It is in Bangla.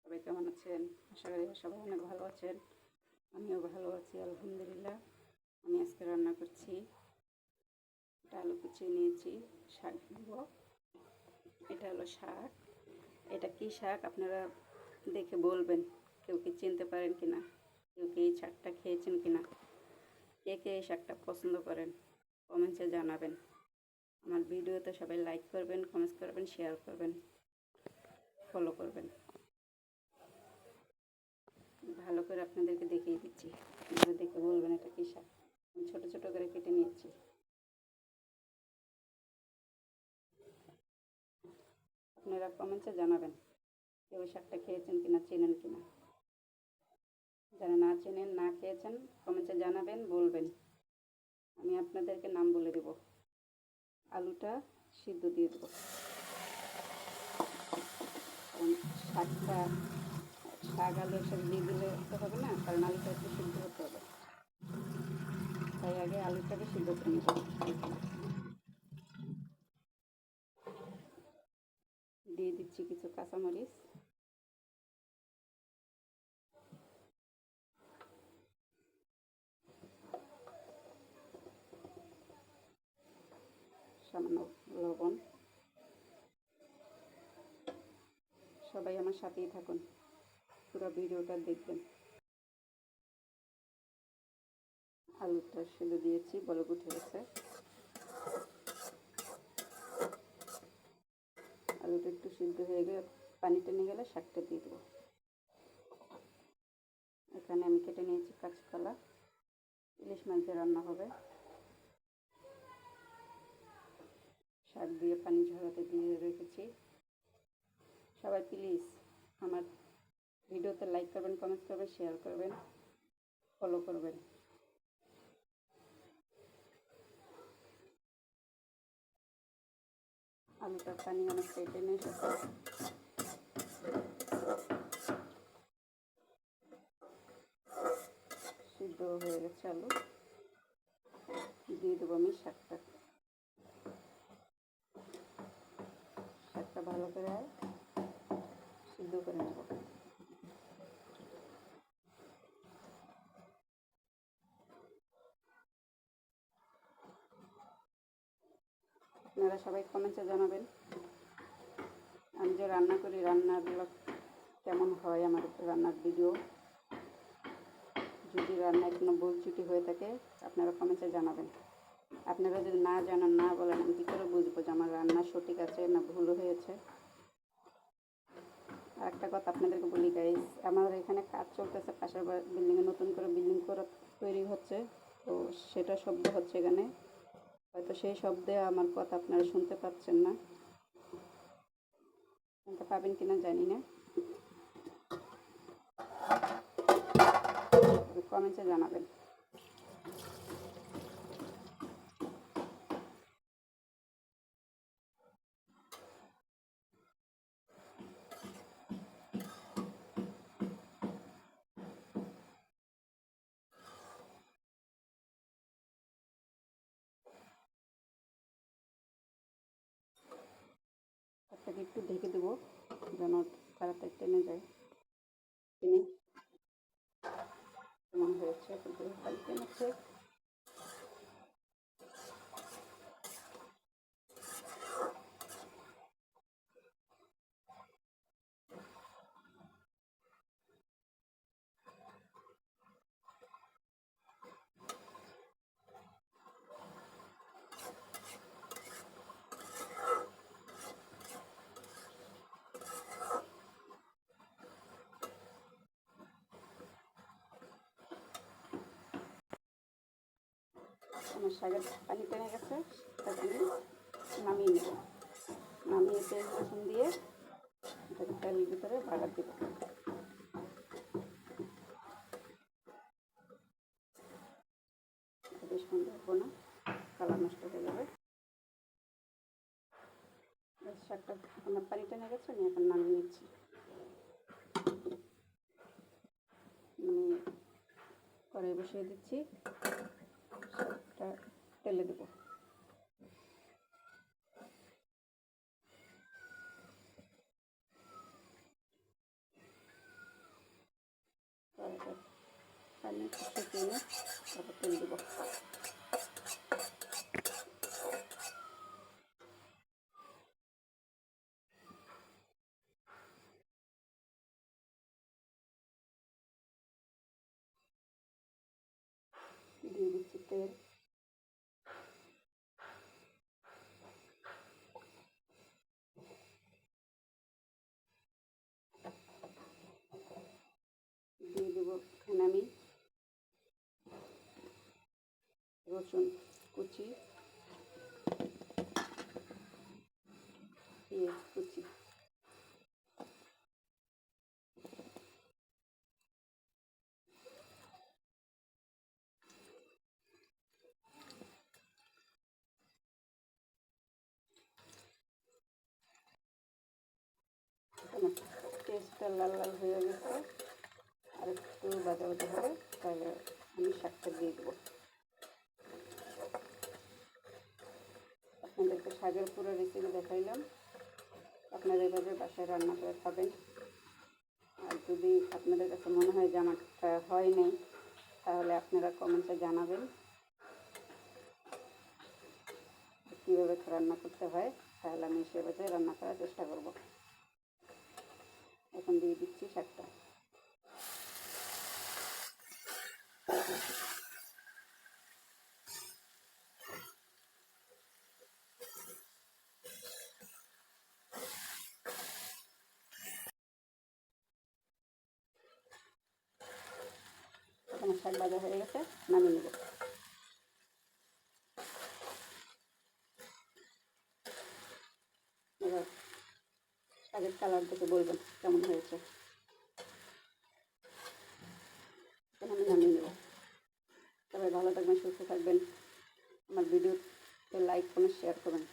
সবাই কেমন আছেন? আশা করি সবাই অনেক ভালো আছেন। আমিও ভালো আছি, আলহামদুলিল্লাহ। আমি আজকে রান্না করছি। এটা আলু কুচিয়ে নিয়েছি, শাক দিব। এটা হলো শাক। এটা কি শাক আপনারা দেখে বলবেন। কেউ কি চিনতে পারেন কি না কেউ কি এই শাকটা খেয়েছেন কি না কে কে এই শাকটা পছন্দ করেন? কমেন্টসে জানাবেন। আমার ভিডিওতে সবাই লাইক করবেন, কমেন্টস করবেন, শেয়ার করবেন। ফলো করবেন। ভালো করে আপনাদেরকে দেখিয়ে দিচ্ছি। আপনারা দেখে বলবেন এটা কী শাক। আমি ছোটো ছোটো করে কেটে নিয়েছি আপনারা কমেন্টসে জানাবেন কেউ শাকটা খেয়েছেন কিনা, চেনেন কিনা। যারা না চেনেন, না খেয়েছেন কমেন্টসে জানাবেন, বলবেন। আমি আপনাদেরকে নাম বলে দেব। আলুটা সিদ্ধ দিয়ে দেবো। কারণ শাকটা শাক আলু একসাথে দিয়ে দিলে তো হবে না, কারণ আলুটা একটু সিদ্ধ হতে হবে। তাই আগে আলুটাকে সিদ্ধ করে নেব। দিয়ে দিচ্ছি কিছু কাঁচামরিচ। সামান্য লবণ। সবাই আমার সাথেই থাকুন। পুরো ভিডিওটা দেখবেন। আলুটা সেলে দিয়েছি, বলক উঠে গেছে। আলুটা একটু সিদ্ধ হয়ে গেলে, পানি টেনে গেলে শাকটা দিয়ে দেবো। এখানে আমি কেটে নিয়েছি কাঁচকলা, ইলিশ মাছ দিয়ে রান্না হবে। শাক দিয়ে পানি ঝরাতে দিয়ে রেখেছি। সবাই প্লিজ আমার ভিডিওতে লাইক করবেন কমেন্ট করবেন শেয়ার করবেন ফলো করবেন। আলুটার পানি অনেকটা টেনে এসেছে। সিদ্ধ হয়ে গেছে আলু। দিয়ে দেবো আমি শাকটা। শাকটা ভালো করে করে নেব। আপনারা সবাই কমেন্টে জানাবেন, আমি যে রান্না করি রান্নাগুলো কেমন হয় আমার রান্নার ভিডিও? যদি রান্নায় কোনো ভুল ত্রুটি হয়ে থাকে, আপনারা কমেন্টে জানাবেন। আপনারা যদি না জানান, না বলেন, আমি কী করে বুঝব যে আমার রান্না সঠিক আছে না ভুল হয়েছে? আর একটা কথা আপনাদেরকে বলি গাইস আমাদের এখানে কাজ চলতেছে, পাশের বিল্ডিংয়ে নতুন করে বিল্ডিং করা তৈরি হচ্ছে। তো সেটা শব্দ হচ্ছে এখানে। হয়তো সেই শব্দে আমার কথা আপনারা শুনতে পাচ্ছেন না। শুনতে পাবেন কিনা জানি না। কমেন্টে জানাবেন। তারপরে একটু ঢেকে দেবো যেন তাড়াতাড়ি টেনে যায়। টেনে কেমন হয়েছে? আমার শাকের পানি টেনে গেছে তাকে নামিয়ে নেব। নামিয়ে তেল, রসুন দিয়ে এটাকে তেলের ভিতরে বাগার দেব। বেশক্ষণ রাখব না? কালার নষ্ট হয়ে যাবে। শাকটা আমার পানি টেনে গেছে, আমি এখন নামিয়ে নিচ্ছি। আমি কড়াই বসিয়ে দিচ্ছি। হালকা তেলে দেব পানি কিনে তারপর তেল দেব দিয়ে দিচ্ছি তেল রসুন কুচি পেঁয়াজ কুচি টেস্টটা লাল লাল হয়ে গেছে। আর একটু বাজা বাজা হবে, তাহলে আমি শাকটা দিয়ে দেবো আপনাদেরকে শাকের পুরো রেসিপি দেখাইলাম। আপনারা এভাবে বাসায় রান্না করে খাবেন। আর যদি আপনাদের কাছে মনে হয় যে আমারটা হয় নাই, তাহলে আপনারা কমেন্টে জানাবেন। কীভাবে রান্না করতে হয়, তাহলে আমি সেভাবে রান্না করার চেষ্টা করব। এখন দিয়ে দিচ্ছি শাকটা। আমার শাক ভাজা হয়ে গেছে, নামিয়ে নেব। এবার শাকের কালার দেখে বলবেন কেমন হয়েছে। আমি নামিয়ে নেব। সবাই ভালো থাকবেন, সুস্থ থাকবেন। আমার ভিডিওতে লাইক কমেন্ট শেয়ার করবেন